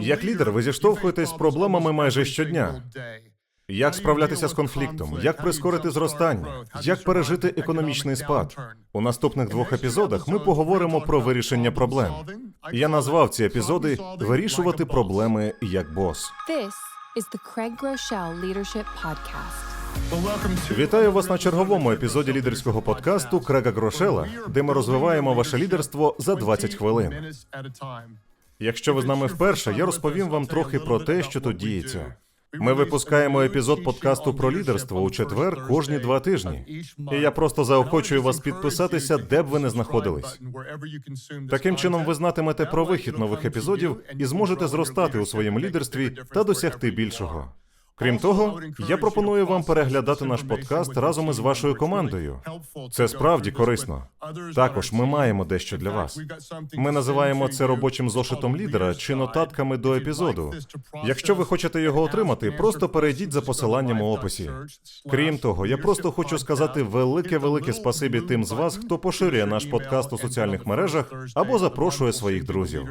Як лідер, ви зіштовхуєтесь з проблемами майже щодня. Як справлятися з конфліктом, як прискорити зростання, як пережити економічний спад. У наступних двох епізодах ми поговоримо про вирішення проблем. Я назвав ці епізоди Вирішувати проблеми як бос. This is the Craig Groeschel Leadership Podcast. Вітаю вас на черговому епізоді лідерського подкасту Крега Грошела, де ми розвиваємо ваше лідерство за 20 хвилин. Якщо ви з нами вперше, я розповім вам трохи про те, що тут діється. Ми випускаємо епізод подкасту про лідерство у четвер кожні два тижні. І я просто заохочую вас підписатися, де б ви не знаходились. Таким чином, ви знатимете про вихід нових епізодів і зможете зростати у своєму лідерстві та досягти більшого. Крім того, я пропоную вам переглядати наш подкаст разом із вашою командою. Це справді корисно. Також ми маємо дещо для вас. Ми називаємо це робочим зошитом лідера чи нотатками до епізоду. Якщо ви хочете його отримати, просто перейдіть за посиланням у описі. Крім того, я просто хочу сказати велике велике спасибі тим з вас, хто поширює наш подкаст у соціальних мережах або запрошує своїх друзів.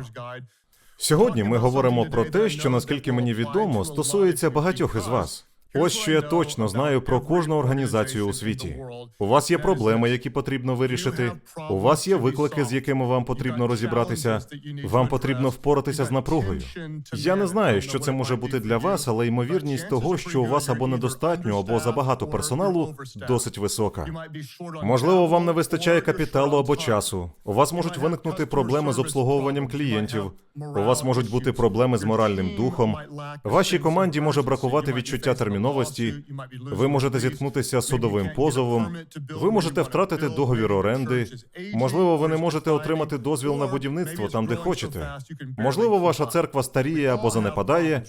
Сьогодні ми говоримо про те, що наскільки мені відомо, стосується багатьох із вас. Ось що я точно знаю про кожну організацію у світі. У вас є проблеми, які потрібно вирішити. У вас є виклики, з якими вам потрібно розібратися. Вам потрібно впоратися з напругою. Я не знаю, що це може бути для вас, але ймовірність того, що у вас або недостатньо, або забагато персоналу, досить висока. Можливо, вам не вистачає капіталу або часу. У вас можуть виникнути проблеми з обслуговуванням клієнтів. У вас можуть бути проблеми з моральним духом. Вашій команді може бракувати відчуття терміновості. Ви можете зіткнутися з судовим позовом. Ви можете втратити договір оренди. Можливо, ви не можете отримати дозвіл на будівництво там, де хочете. Можливо, ваша церква старіє або занепадає,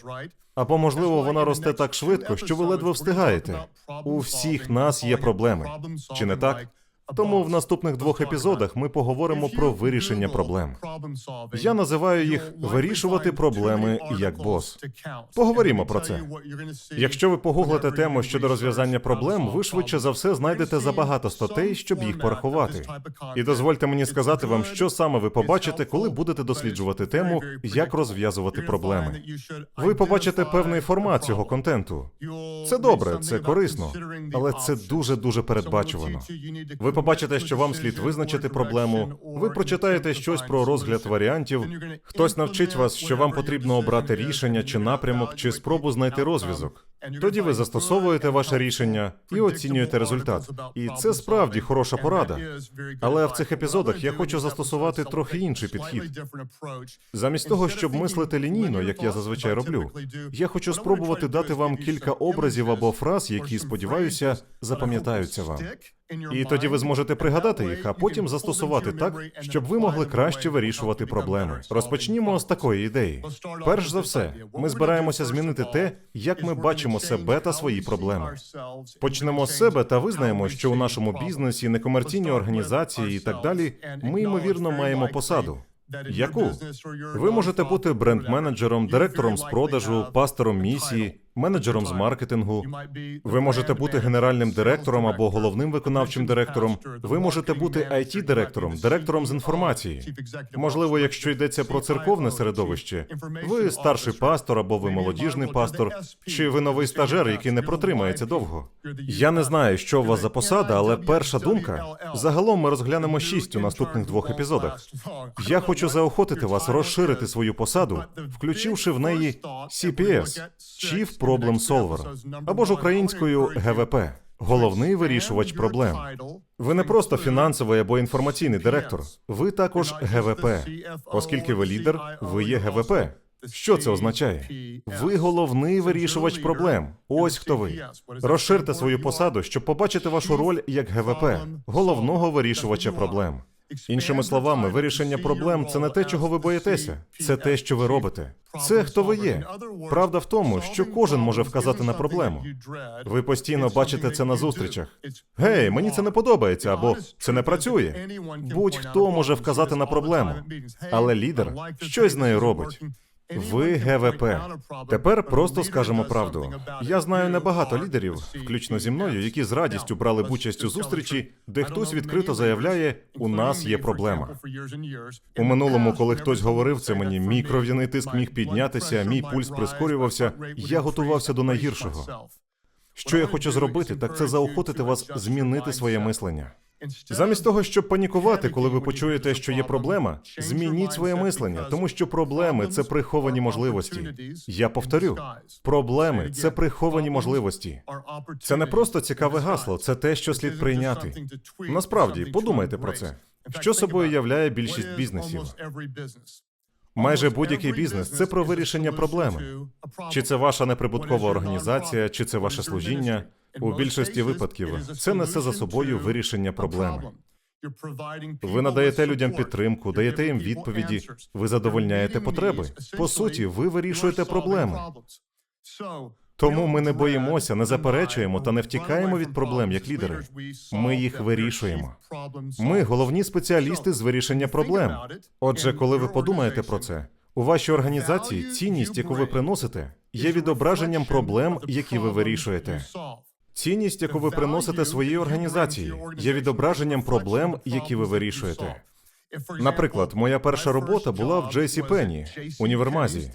або можливо вона росте так швидко, що ви ледве встигаєте. У всіх нас є проблеми. Чи не так? Тому в наступних двох епізодах ми поговоримо про вирішення проблем. Я називаю їх вирішувати проблеми як бос. Поговоримо про це. Якщо ви погуглите тему щодо розв'язання проблем, ви швидше за все знайдете забагато статей, щоб їх порахувати. І дозвольте мені сказати вам, що саме ви побачите, коли будете досліджувати тему, як розв'язувати проблеми. Ви побачите певний формат цього контенту. Це добре, це корисно, але це дуже дуже передбачувано. Ви побачите, що вам слід визначити проблему. Ви прочитаєте щось про розгляд варіантів. Хтось навчить вас, що вам потрібно обрати рішення чи напрямок, чи спробу знайти розв'язок. Тоді ви застосовуєте ваше рішення і оцінюєте результат. І це справді хороша порада. Але в цих епізодах я хочу застосувати трохи інший підхід. Замість того, щоб мислити лінійно, як я зазвичай роблю, я хочу спробувати дати вам кілька образів або фраз, які сподіваюся запам'ятаються вам. І тоді ви зможете пригадати їх, а потім застосувати так, щоб ви могли краще вирішувати проблеми. Розпочнімо з такої ідеї. Перш за все, ми збираємося змінити те, як ми бачимо себе та свої проблеми. Почнемо з себе та визнаємо, що у нашому бізнесі, некомерційній організації і так далі, ми ймовірно маємо посаду. Яку? Ви можете бути бренд-менеджером, директором з продажу, пастором місії, менеджером з маркетингу. Ви можете бути генеральним директором або головним виконавчим директором. Ви можете бути it директором директором з інформації. Можливо, якщо йдеться про церковне середовище, ви старший пастор або ви молодіжний пастор, чи ви новий стажер, який не протримається довго. Я не знаю, що у вас за посада, але перша думка загалом ми розглянемо шість у наступних двох епізодах. Я хочу заохотити вас розширити свою посаду, включивши в неї CPS – Chief Problem Solver, або ж українською ГВП головний вирішувач проблем. Ви не просто фінансовий або інформаційний директор, ви також ГВП. Оскільки ви лідер, ви є ГВП. Що це означає? Ви головний вирішувач проблем. Ось хто ви. Розширте свою посаду, щоб побачити вашу роль як ГВП, головного вирішувача проблем. Іншими словами, вирішення проблем це не те, чого ви боїтеся, це те, що ви робите. Це хто ви є. Правда в тому, що кожен може вказати на проблему. Ви постійно бачите це на зустрічах. Гей, мені це не подобається, або це не працює. Будь-хто може вказати на проблему, але лідер щось з нею робить. Ви ГВП. Тепер просто скажемо правду. Я знаю небагато лідерів, включно зі мною, які з радістю брали б участь у зустрічі, де хтось відкрито заявляє, у нас є проблема. У минулому, коли хтось говорив це мені, мій кров'яний тиск міг піднятися, мій пульс прискорювався, я готувався до найгіршого. Що я хочу зробити, так це заохотити вас змінити своє мислення. Замість того, щоб панікувати, коли ви почуєте, що є проблема, змініть своє мислення, тому що проблеми це приховані можливості. Я повторю, проблеми це приховані можливості. Це не просто цікаве гасло, це те, що слід прийняти. Насправді, подумайте про це. Що собою являє більшість бізнесів? Майже будь-який бізнес це про вирішення проблеми. Чи це ваша неприбуткова організація, чи це ваше служіння? У більшості випадків це несе за собою вирішення проблеми. Ви надаєте людям підтримку, даєте їм відповіді, ви задовольняєте потреби. По суті, ви вирішуєте проблеми. Тому ми не боїмося, не заперечуємо та не втікаємо від проблем як лідери. Ми їх вирішуємо. Ми головні спеціалісти з вирішення проблем. Отже, коли ви подумаєте про це, у вашій організації цінність, яку ви приносите, є відображенням проблем, які ви вирішуєте. Цінність, яку ви приносите своїй організації, є відображенням проблем, які ви вирішуєте. Наприклад, моя перша робота була в JC Penney, універмазі.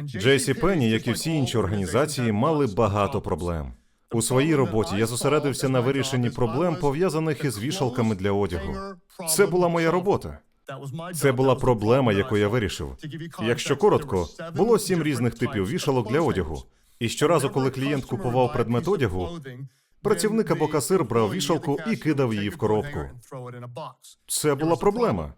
JC Penney, як і всі інші організації, мали багато проблем. У своїй роботі я зосередився на вирішенні проблем, пов'язаних із вішалками для одягу. Це була моя робота. Це була проблема, яку я вирішив. Якщо коротко, було сім різних типів вішалок для одягу. І щоразу, коли клієнт купував предмет одягу, працівник або касир брав вішалку і кидав її в коробку. Це була проблема.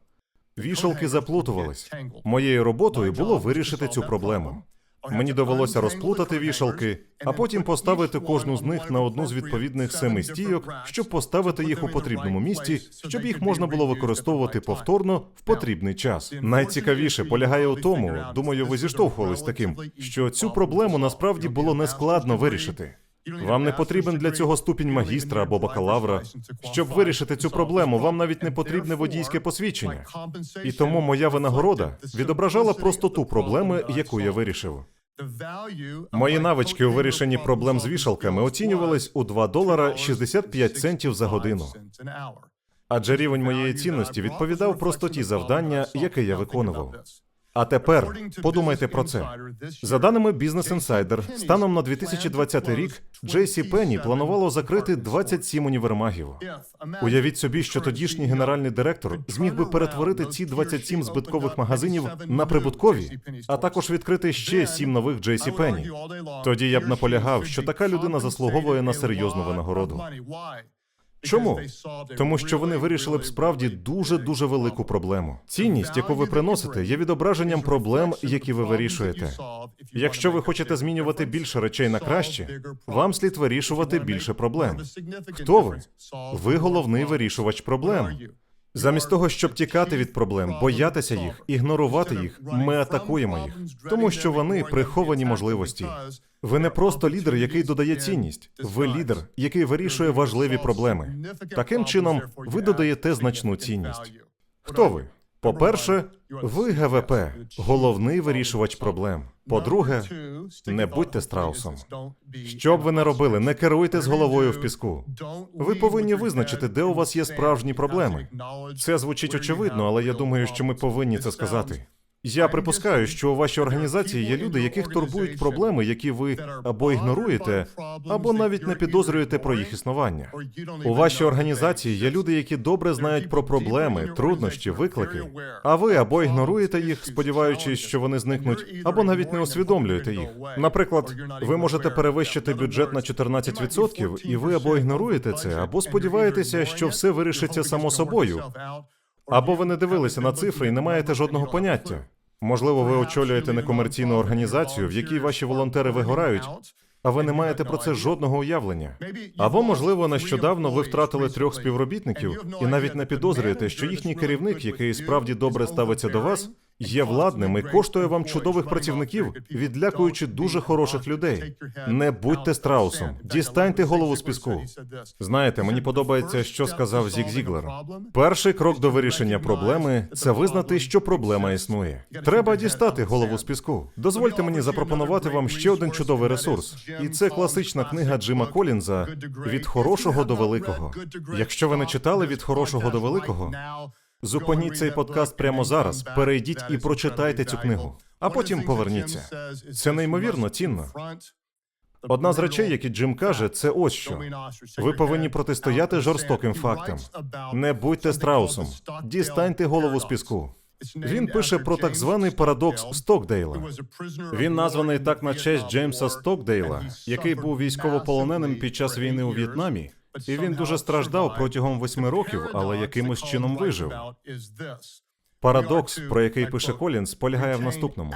Вішалки заплутувались. Моєю роботою було вирішити цю проблему. Мені довелося розплутати вішалки, а потім поставити кожну з них на одну з відповідних семи стійок, щоб поставити їх у потрібному місці, щоб їх можна було використовувати повторно в потрібний час. Найцікавіше полягає у тому, думаю, ви зіштовхувались таким, що цю проблему насправді було нескладно вирішити. Вам не потрібен для цього ступінь магістра або бакалавра. Щоб вирішити цю проблему, вам навіть не потрібне водійське посвідчення. І тому моя винагорода відображала простоту проблеми, яку я вирішив. Мої навички у вирішенні проблем з вішалками оцінювались у 2 долара 65 центів за годину. Адже рівень моєї цінності відповідав простоті завдання, яке я виконував. А тепер подумайте про це. За даними Business Insider, станом на 2020 рік JC Penney планувало закрити 27 універмагів. Уявіть собі, що тодішній генеральний директор зміг би перетворити ці 27 збиткових магазинів на прибуткові, а також відкрити ще 7 нових JC Penney. Тоді я б наполягав, що така людина заслуговує на серйозну винагороду. Чому? Тому що вони вирішили б справді дуже дуже велику проблему. Цінність, яку ви приносите, є відображенням проблем, які ви вирішуєте. Якщо ви хочете змінювати більше речей на краще, вам слід вирішувати більше проблем. Хто ви? Ви головний вирішувач проблем. Замість того, щоб тікати від проблем, боятися їх, ігнорувати їх, ми атакуємо їх, тому що вони приховані можливості. Ви не просто лідер, який додає цінність. Ви лідер, який вирішує важливі проблеми. Таким чином, ви додаєте значну цінність. Хто ви? По-перше, ви ГВП, головний вирішувач проблем. По-друге, не будьте страусом. Що б ви не робили, не керуйте з головою в піску. Ви повинні визначити, де у вас є справжні проблеми. Це звучить очевидно, але я думаю, що ми повинні це сказати. Я припускаю, що у вашій організації є люди, яких турбують проблеми, які ви або ігноруєте, або навіть не підозрюєте про їх існування. У вашій організації є люди, які добре знають про проблеми, труднощі, виклики. А ви або ігноруєте їх, сподіваючись, що вони зникнуть, або навіть не усвідомлюєте їх. Наприклад, ви можете перевищити бюджет на 14%, і ви або ігноруєте це, або сподіваєтеся, що все вирішиться само собою. Або ви не дивилися на цифри і не маєте жодного поняття. Можливо, ви очолюєте некомерційну організацію, в якій ваші волонтери вигорають, а ви не маєте про це жодного уявлення. Або, можливо, нещодавно ви втратили трьох співробітників і навіть не підозрюєте, що їхній керівник, який справді добре ставиться до вас, є владним і коштує вам чудових працівників, відлякуючи дуже хороших людей. Не будьте страусом, дістаньте голову з піску. Знаєте, мені подобається, що сказав Зік Зіглер. Перший крок до вирішення проблеми це визнати, що проблема існує. Треба дістати голову з піску. Дозвольте мені запропонувати вам ще один чудовий ресурс, і це класична книга Джима Колінза від хорошого до великого. Якщо ви не читали від хорошого до великого, зупиніть цей подкаст прямо зараз. Перейдіть і прочитайте цю книгу, а потім поверніться. Це неймовірно цінно. Одна з речей, які Джим каже, це ось що. Ви повинні протистояти жорстоким фактам. Не будьте страусом. Дістаньте голову з піску. Він пише про так званий парадокс Стокдейла. Він названий так на честь Джеймса Стокдейла, який був військовополоненим під час війни у В'єтнамі. І він дуже страждав протягом восьми років, але якимось чином вижив. Парадокс, про який пише Колінс, полягає в наступному: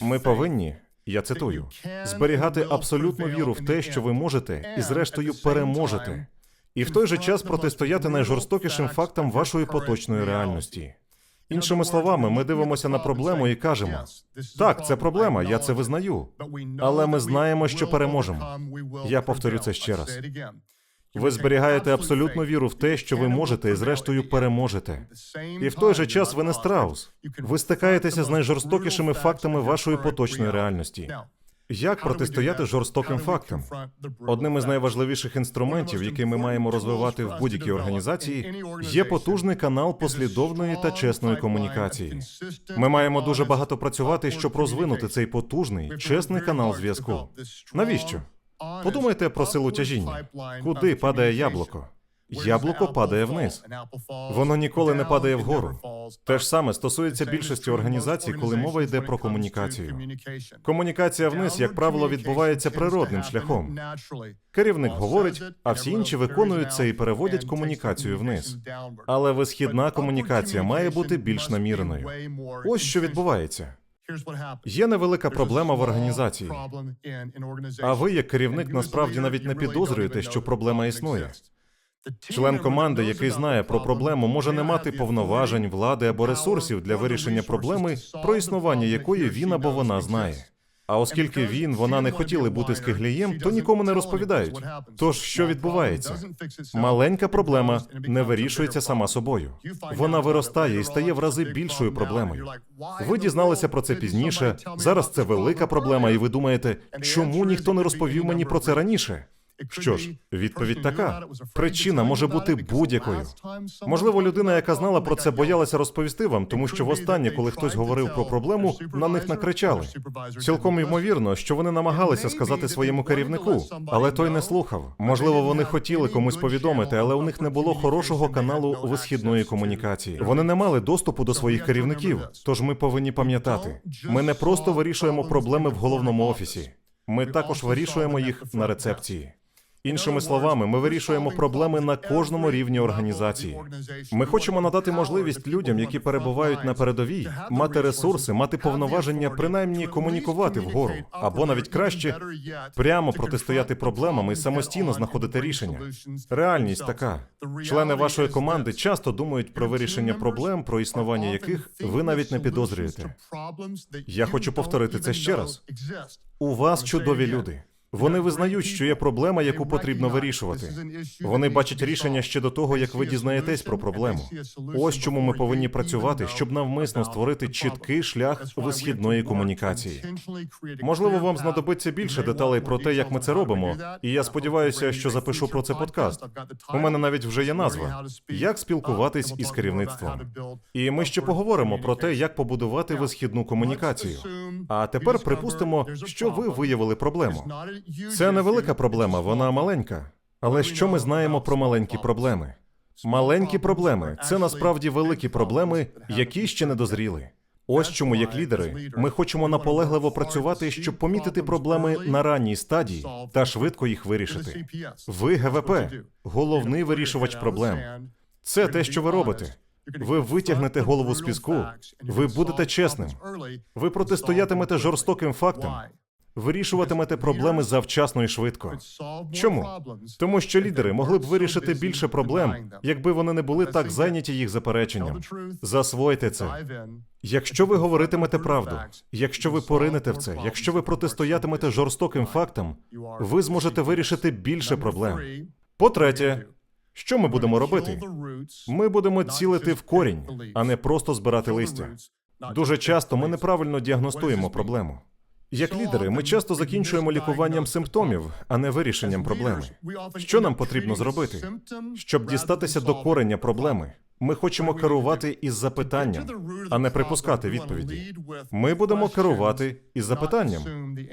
ми повинні, я цитую, зберігати абсолютну віру в те, що ви можете, і зрештою переможете, і в той же час протистояти найжорстокішим фактам вашої поточної реальності. Іншими словами, ми дивимося на проблему і кажемо: так, це проблема, я це визнаю. Але ми знаємо, що переможемо. Я повторю це ще раз. Ви зберігаєте абсолютну віру в те, що ви можете, і зрештою переможете. І в той же час ви не страус. Ви стикаєтеся з найжорстокішими фактами вашої поточної реальності. Як протистояти жорстоким фактам? Одним із найважливіших інструментів, який ми маємо розвивати в будь-якій організації, є потужний канал послідовної та чесної комунікації. Ми маємо дуже багато працювати, щоб розвинути цей потужний, чесний канал зв'язку. Навіщо? Подумайте про силу тяжіння. Куди падає яблуко? Яблуко падає вниз. Воно ніколи не падає вгору. Те ж саме стосується більшості організацій, коли мова йде про комунікацію. Комунікація вниз, як правило, відбувається природним шляхом. Керівник говорить, а всі інші виконують це і переводять комунікацію вниз. Але висхідна комунікація має бути більш наміреною. Ось що відбувається. Є невелика проблема в організації. А ви, як керівник, насправді навіть не підозрюєте, що проблема існує. Член команди, який знає про проблему, може не мати повноважень, влади або ресурсів для вирішення проблеми, про існування якої він або вона знає. А оскільки він, вона не хотіли бути скиглієм, то нікому не розповідають. Тож що відбувається? Маленька проблема не вирішується сама собою. Вона виростає і стає в рази більшою проблемою. Ви дізналися про це пізніше. Зараз це велика проблема, і ви думаєте, чому ніхто не розповів мені про це раніше? Що ж, відповідь така: причина може бути будь-якою. Можливо, людина, яка знала про це, боялася розповісти вам, тому що востаннє, коли хтось говорив про проблему, на них накричали. Цілком ймовірно, що вони намагалися сказати своєму керівнику, але той не слухав. Можливо, вони хотіли комусь повідомити, але у них не було хорошого каналу висхідної комунікації. Вони не мали доступу до своїх керівників. Тож ми повинні пам'ятати, ми не просто вирішуємо проблеми в головному офісі. Ми також вирішуємо їх на рецепції. Іншими словами, ми вирішуємо проблеми на кожному рівні організації. Ми хочемо надати можливість людям, які перебувають на передовій, мати ресурси, мати повноваження, принаймні комунікувати вгору, або навіть краще прямо протистояти проблемам і самостійно знаходити рішення. Реальність така: члени вашої команди часто думають про вирішення проблем, про існування яких ви навіть не підозрюєте. Я хочу повторити це ще раз. У вас чудові люди. Вони визнають, що є проблема, яку потрібно вирішувати. Вони бачать рішення ще до того, як ви дізнаєтесь про проблему. Ось чому ми повинні працювати, щоб навмисно створити чіткий шлях висхідної комунікації. Можливо, вам знадобиться більше деталей про те, як ми це робимо, і я сподіваюся, що запишу про це подкаст. У мене навіть вже є назва як спілкуватись із керівництвом. І ми ще поговоримо про те, як побудувати висхідну комунікацію. А тепер припустимо, що ви виявили проблему. Це невелика проблема, вона маленька. Але що ми знаємо про маленькі проблеми? Маленькі проблеми це насправді великі проблеми, які ще не дозріли. Ось чому, як лідери, ми хочемо наполегливо працювати, щоб помітити проблеми на ранній стадії та швидко їх вирішити. Ви ГВП, головний вирішувач проблем. Це те, що ви робите. Ви витягнете голову з піску, ви будете чесним. Ви протистоятимете жорстоким фактам. Вирішуватимете проблеми завчасно і швидко. Чому? Тому що лідери могли б вирішити більше проблем, якби вони не були так зайняті їх запереченням. Засвойте це. Якщо ви говоритимете правду, якщо ви поринете в це, якщо ви протистоятимете жорстоким фактам, ви зможете вирішити більше проблем. По-третє, що ми будемо робити? Ми будемо цілити в корінь, а не просто збирати листя. Дуже часто ми неправильно діагностуємо проблему. Як лідери, ми часто закінчуємо лікуванням симптомів, а не вирішенням проблеми. Що нам потрібно зробити? Щоб дістатися до кореня проблеми, ми хочемо керувати із запитанням, а не припускати відповіді. Ми будемо керувати із запитанням.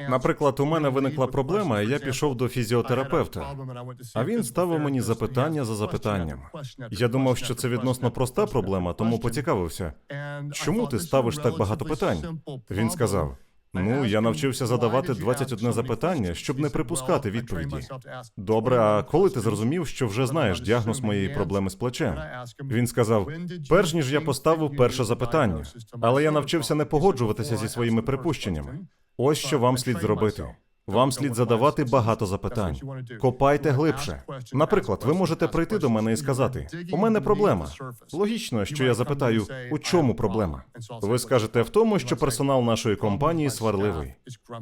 Наприклад, у мене виникла проблема, і я пішов до фізіотерапевта. А він ставив мені запитання за запитанням. Я думав, що це відносно проста проблема, тому поцікавився. Чому ти ставиш так багато питань? Він сказав: Ну, я навчився задавати 21 запитання, щоб не припускати відповіді. Добре, а коли ти зрозумів, що вже знаєш діагноз моєї проблеми з плечем? Він сказав: перш ніж я поставив перше запитання, але я навчився не погоджуватися зі своїми припущеннями. Ось що вам слід зробити. Вам слід задавати багато запитань. Копайте глибше. Наприклад, ви можете прийти до мене і сказати: у мене проблема. Логічно, що я запитаю, у чому проблема? Ви скажете в тому, що персонал нашої компанії сварливий.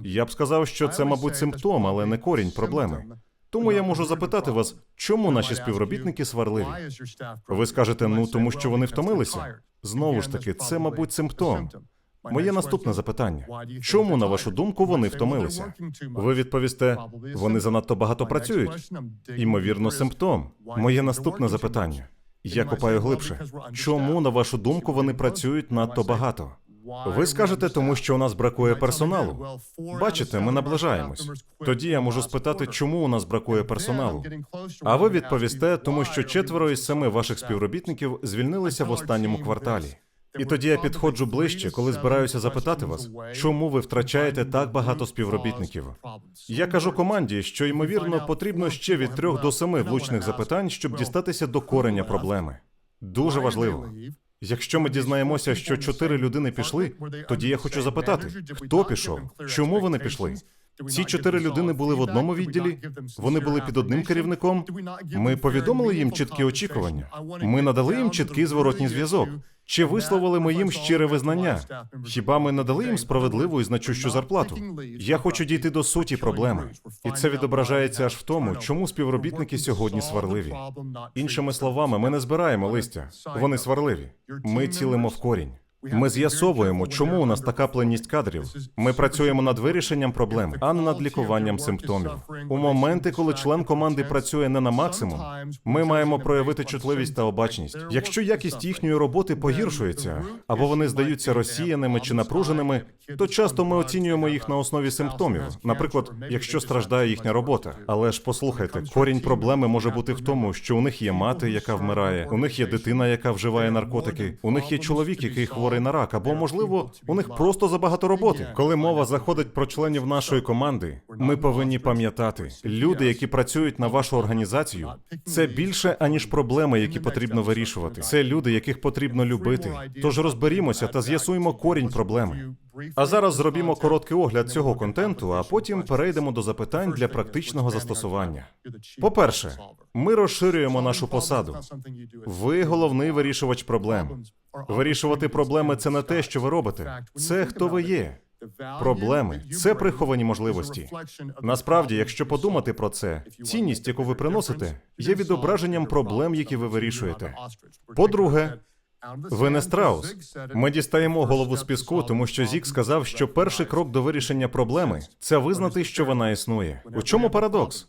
Я б сказав, що це, мабуть, симптом, але не корінь проблеми. Тому я можу запитати вас, чому наші співробітники сварливі? Ви скажете, ну тому що вони втомилися. Знову ж таки, це, мабуть, симптом. Моє наступне запитання: чому, на вашу думку, вони втомилися? Ви відповісте, вони занадто багато працюють. Імовірно, симптом. Моє наступне запитання. Я копаю глибше. Чому, на вашу думку, вони працюють надто багато? Ви скажете, тому що у нас бракує персоналу. Бачите, ми наближаємось. Тоді я можу спитати, чому у нас бракує персоналу. А ви відповісте, тому що четверо із семи ваших співробітників звільнилися в останньому кварталі. І тоді я підходжу ближче, коли збираюся запитати вас, чому ви втрачаєте так багато співробітників. Я кажу команді, що ймовірно потрібно ще від трьох до семи влучних запитань, щоб дістатися до кореня проблеми. Дуже важливо. Якщо ми дізнаємося, що чотири людини пішли, тоді я хочу запитати, хто пішов, чому вони пішли? Ці чотири людини були в одному відділі, вони були під одним керівником. Ми повідомили їм чіткі очікування. Ми надали їм чіткий зворотній зв'язок. Чи висловили ми їм щире визнання? Хіба ми надали їм справедливу і значущу зарплату? Я хочу дійти до суті проблеми, і це відображається аж в тому, чому співробітники сьогодні сварливі. Іншими словами, ми не збираємо листя, вони сварливі. Ми цілимо в корінь. Ми з'ясовуємо, чому у нас така пленність кадрів. Ми працюємо над вирішенням проблеми, а не над лікуванням симптомів. У моменти, коли член команди працює не на максимум, ми маємо проявити чутливість та обачність. Якщо якість їхньої роботи погіршується, або вони здаються розсіяними чи напруженими, то часто ми оцінюємо їх на основі симптомів. Наприклад, якщо страждає їхня робота. Але ж послухайте, корінь проблеми може бути в тому, що у них є мати, яка вмирає, у них є дитина, яка вживає наркотики, у них є чоловік, який хворий на рак, або можливо, у них просто забагато роботи. Коли мова заходить про членів нашої команди, ми повинні пам'ятати, люди, які працюють на вашу організацію, це більше аніж проблеми, які потрібно вирішувати. Це люди, яких потрібно любити. Тож розберімося та з'ясуємо корінь проблеми. А зараз зробімо короткий огляд цього контенту, а потім перейдемо до запитань для практичного застосування. По-перше, ми розширюємо нашу посаду. Ви головний вирішувач проблем. Вирішувати проблеми це не те, що ви робите, це хто ви є. Проблеми це приховані можливості. Насправді, якщо подумати про це, цінність, яку ви приносите, є відображенням проблем, які ви вирішуєте. По-друге, ви не страус. Ми дістаємо голову з піску, тому що Зік сказав, що перший крок до вирішення проблеми це визнати, що вона існує. У чому парадокс?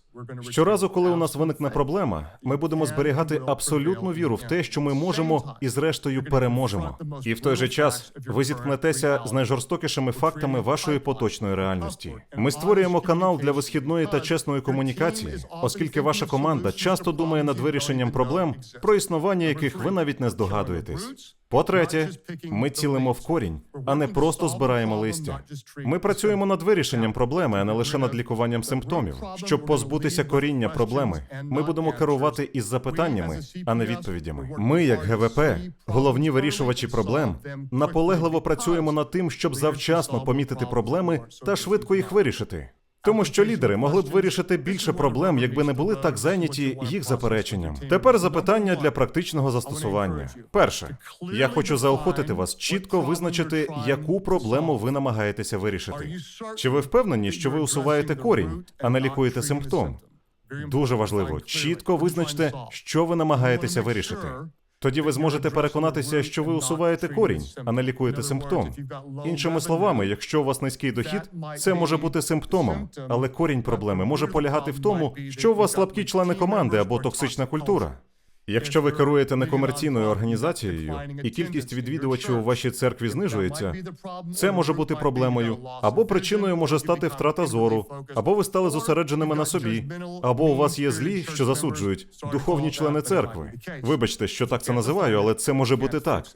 Щоразу, коли у нас виникне проблема, ми будемо зберігати абсолютну віру в те, що ми можемо і зрештою переможемо. І в той же час ви зіткнетеся з найжорстокішими фактами вашої поточної реальності. Ми створюємо канал для висхідної та чесної комунікації, оскільки ваша команда часто думає над вирішенням проблем, про існування яких ви навіть не здогадуєтесь. По-третє, ми цілимо в корінь, а не просто збираємо листя. Ми працюємо над вирішенням проблеми, а не лише над лікуванням симптомів. Щоб позбутися коріння проблеми, ми будемо керувати із запитаннями, а не відповідями. Ми, як ГВП, головні вирішувачі проблем, наполегливо працюємо над тим, щоб завчасно помітити проблеми та швидко їх вирішити. Тому що лідери могли б вирішити більше проблем, якби не були так зайняті їх запереченням. Тепер запитання для практичного застосування. Перше, я хочу заохотити вас чітко визначити, яку проблему ви намагаєтеся вирішити. Чи ви впевнені, що ви усуваєте корінь, а не лікуєте симптом? Дуже важливо, чітко визначте, що ви намагаєтеся вирішити. Тоді ви зможете переконатися, що ви усуваєте корінь, а не лікуєте симптом. Іншими словами, якщо у вас низький дохід, це може бути симптомом, але корінь проблеми може полягати в тому, що у вас слабкі члени команди або токсична культура. Якщо ви керуєте некомерційною організацією і кількість відвідувачів у вашій церкві знижується, це може бути проблемою, або причиною може стати втрата зору, або ви стали зосередженими на собі, або у вас є злі, що засуджують духовні члени церкви. Вибачте, що так це називаю, але це може бути так.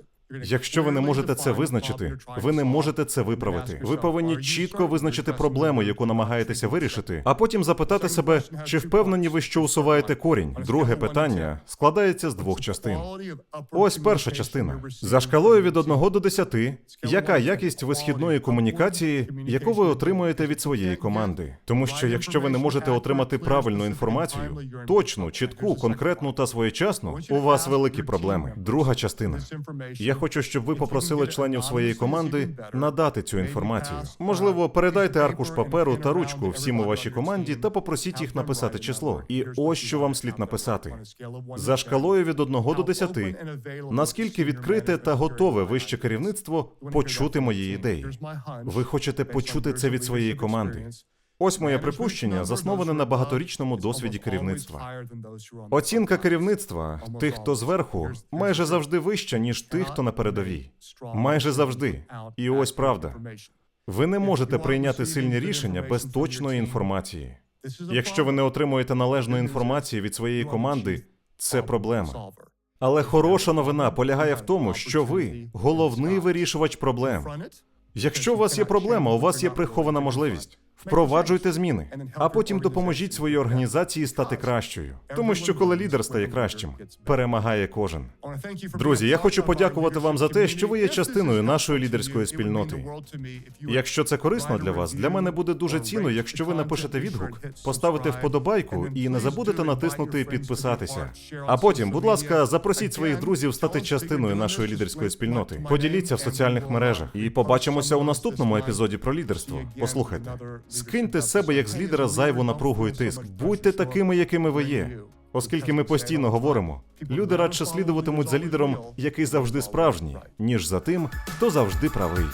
Якщо ви не можете це визначити, ви не можете це виправити. Ви повинні чітко визначити проблему, яку намагаєтеся вирішити, а потім запитати себе, чи впевнені ви, що усуваєте корінь. Друге питання складається з двох частин. Ось перша частина. За шкалою від 1 до 10, яка якість висхідної комунікації, яку ви отримуєте від своєї команди? Тому що якщо ви не можете отримати правильну інформацію, точну, чітку, конкретну та своєчасну, у вас великі проблеми. Друга частина. Я хочу, щоб ви попросили членів своєї команди надати цю інформацію. Можливо, передайте аркуш паперу та ручку всім у вашій команді та попросіть їх написати число. І ось що вам слід написати. За шкалою від 1 до 10, наскільки відкрите та готове вище керівництво почути мої ідеї. Ви хочете почути це від своєї команди. Ось моє припущення, засноване на багаторічному досвіді керівництва. Оцінка керівництва тих, хто зверху, майже завжди вища, ніж тих, хто на передовій. Майже завжди. І ось правда. Ви не можете прийняти сильні рішення без точної інформації. Якщо ви не отримуєте належної інформації від своєї команди, це проблема. Але хороша новина полягає в тому, що ви головний вирішувач проблем. Якщо у вас є проблема, у вас є прихована можливість. Впроваджуйте зміни, а потім допоможіть своїй організації стати кращою. Тому що коли лідер стає кращим, перемагає кожен. Друзі, я хочу подякувати вам за те, що ви є частиною нашої лідерської спільноти. Якщо це корисно для вас, для мене буде дуже цінно, якщо ви напишете відгук, поставите вподобайку і не забудете натиснути підписатися. А потім, будь ласка, запросіть своїх друзів стати частиною нашої лідерської спільноти. Поділіться в соціальних мережах і побачимося у наступному епізоді про лідерство. Послухайте, скиньте з себе як з лідера зайву напругу і тиск. Будьте такими, якими ви є. Оскільки ми постійно говоримо, люди радше слідуватимуть за лідером, який завжди справжній, ніж за тим, хто завжди правий.